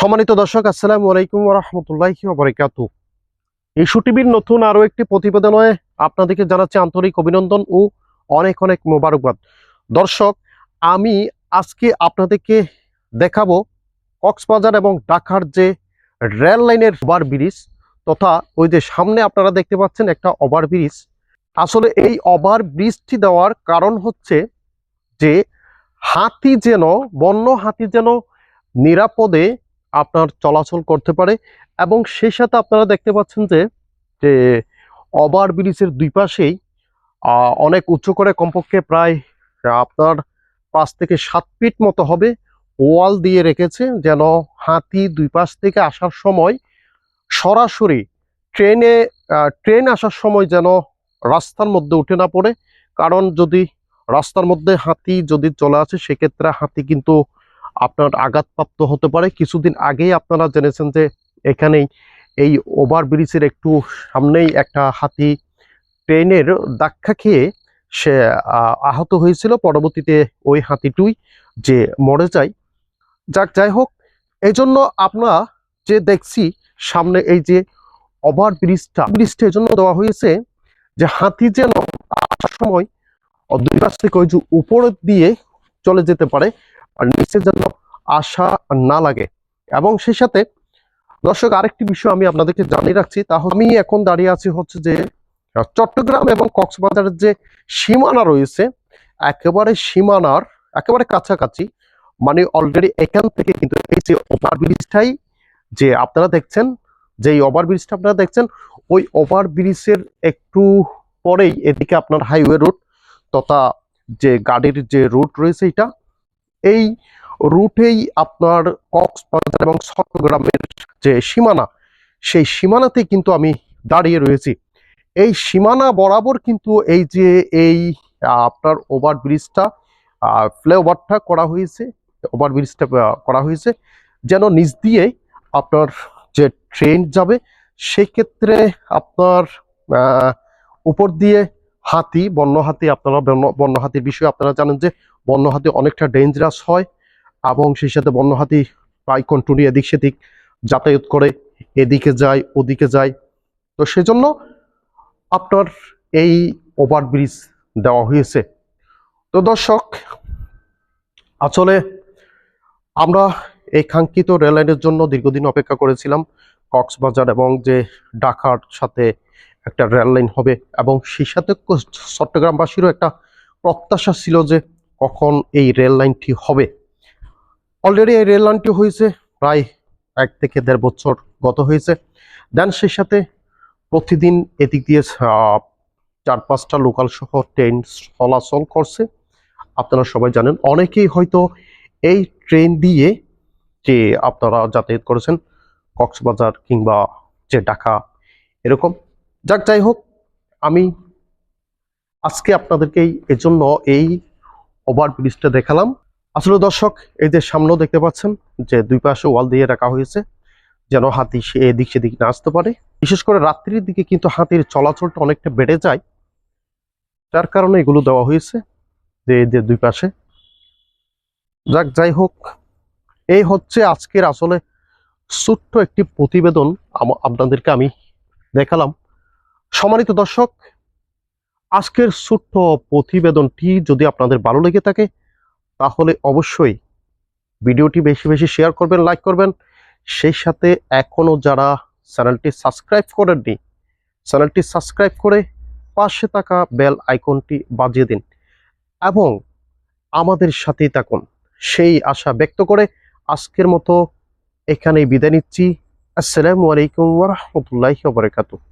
সম্মানিত দর্শক, আসসালামু আলাইকুম রহমতুল্লাহি বরকাত ইস্যু টিভির নতুন আরও একটি প্রতিবেদনে আপনাদেরকে জানাচ্ছি আন্তরিক অভিনন্দন ও অনেক অনেক মোবারকবাদ। দর্শক, আমি আজকে আপনাদেরকে দেখাবো কক্সবাজার এবং ঢাকার যে রেল লাইনের ওভার ব্রিজ তথা ওই যে সামনে আপনারা দেখতে পাচ্ছেন একটা ওভার ব্রিজ আসলে এই ওভার ব্রিজটি দেওয়ার কারণ হচ্ছে যে হাতি যেন, বন্য হাতি যেন নিরাপদে আপনার চলাচল করতে পারে এবং সেই সাথে আপনারা দেখতে পাচ্ছেন যে যে ওভার ব্রিজের দুই পাশেই অনেক উঁচু করে কমপক্ষে প্রায় আপনার পাঁচ থেকে সাত ফিট মতো হবে ওয়াল দিয়ে রেখেছে যেন হাতি দুই পাশ থেকে আসার সময় সরাসরি ট্রেনে ট্রেন আসার সময় যেন রাস্তার মধ্যে উঠে না পড়ে। কারণ যদি রাস্তার মধ্যে হাতি যদি চলে আসে, সেক্ষেত্রে হাতি কিন্তু আপনার আঘাতপ্রাপ্ত হতে পারে। কিছুদিন আগেই আপনারা জেনেছেন যে এখানেই এই ওভার ব্রিজের একটু সামনেই একটা হাতি ট্রেনের ধাক্কা খেয়ে সে আহ, আহত হয়েছিল। পরবর্তীতে ওই হাতিটুই যে মরে যায়। যাক যাই হোক এই জন্য আমরা যে দেখছি সামনে এই যে ওভার ব্রিজটা ব্রিজটা এই জন্য দেওয়া হয়েছে যে হাতি যেন আসার সময় দুই পাশ থেকে ওই যে উপরের দিয়ে চলে যেতে পারে। আর নিচে যেন আসা না লাগে। এবং সেই সাথে দর্শক, আরেকটি বিষয় আমি আপনাদেরকে জানিয়ে রাখছি, তা আমি এখন দাঁড়িয়ে আছি হচ্ছে যে চট্টগ্রাম এবং কক্সবাজারের যে সীমানা রয়েছে, একেবারে সীমানার, একেবারে কাছাকাছি মানে অলরেডি এখান থেকে কিন্তু এই যে ওভার ব্রিজটাই যে আপনারা দেখছেন যে এই ওভার ব্রিজটা আপনারা দেখছেন, ওই ওভার ব্রিজের একটু পরেই এদিকে আপনার হাইওয়ে রুট তথা যে গাড়ির যে রুট রয়েছে এটা এই রুটেই আপনার কক্সবাজার এবং চট্টগ্রামের যে সীমানা, সেই সীমানাতে কিন্তু আমি দাঁড়িয়ে রয়েছি। এই সীমানা বরাবর কিন্তু এই যে এই আপনার ওভার ব্রিজটা ফ্লাইওভারটা করা হয়েছে ওভার ব্রিজটা করা হয়েছে, যেন নিচ দিয়ে আপনার যে ট্রেন যাবে, সেক্ষেত্রে আপনার উপর দিয়ে হাতি, বন্য হাতি আপনারা, বন্য- হাতির বিষয়ে আপনারা জানেন যে বন্য হাতি অনেকটা ডেঞ্জারাস হয় এবং সেই সাথে বন্য হাতি প্রায় কন্টিনিউ এদিক সেদিক যাতায়াত করে, এদিকে যায়, ওদিকে যায়। তো সেজন্য আপনার এই ওভার ব্রিজ দেওয়া হয়েছে। তো দর্শক, আসলে আমরা এই কাঙ্ক্ষিত রেল লাইনের জন্য দীর্ঘদিন অপেক্ষা করেছিলাম, কক্সবাজার এবং যে ঢাকার সাথে একটা রেল লাইন হবে এবং সেই সাথে চট্টগ্রামবাসীরও একটা প্রত্যাশা ছিল যে কখন এই রেল লাইনটি হবে। অলরেডি এই রেল লাইনটি হয়েছে, প্রায় এক থেকে দেড় বছর গত হয়েছে। দেন সেই সাথে প্রতিদিন এদিক দিয়ে চার পাঁচটা লোকাল সহ ট্রেন চলাচল করছে। আপনারা সবাই জানেন, অনেকেই হয়তো এই ট্রেন দিয়ে যে আপনারা যাতায়াত করেছেন, কক্সবাজার কিংবা যে ঢাকা, এরকম যাক, যাই হোক, আমি আজকে আপনাদেরকে এজন্য এই ওভার ব্রিজটা দেখালাম। আসলে দর্শক, এই যে সামনেও দেখতে পাচ্ছেন যে দুই পাশে ওয়াল দিয়ে রাখা হয়েছে, যেন হাতি এদিক সেদিক না আসতে পারে। বিশেষ করে রাত্রির দিকে কিন্তু হাতির চলাচলটা অনেকটা বেড়ে যায়। যার কারণে এগুলো দেওয়া হয়েছে, যে যে দুই পাশে। যাক, যাই হোক, এই হচ্ছে আজকের আসলে ছোট্ট একটি প্রতিবেদন আপনাদেরকে আমি দেখালাম। সম্মানিত দর্শক, আজকের ছোট্ট প্রতিবেদনটি যদি আপনাদের ভালো লেগে থাকে, তাহলে অবশ্যই ভিডিওটি বেশি বেশি শেয়ার করবেন, লাইক করবেন। সেই সাথে এখনও যারা চ্যানেলটি সাবস্ক্রাইব করেননি, চ্যানেলটি সাবস্ক্রাইব করে পাশে থাকা বেল আইকনটি বাজিয়ে দিন এবং আমাদের সাথেই থাকুন। সেই আশা ব্যক্ত করে আজকের মতো এখানেই বিদায় নিচ্ছি। আসসালামু আলাইকুম ওয়া রাহমাতুল্লাহি ওয়া বারাকাতুহু।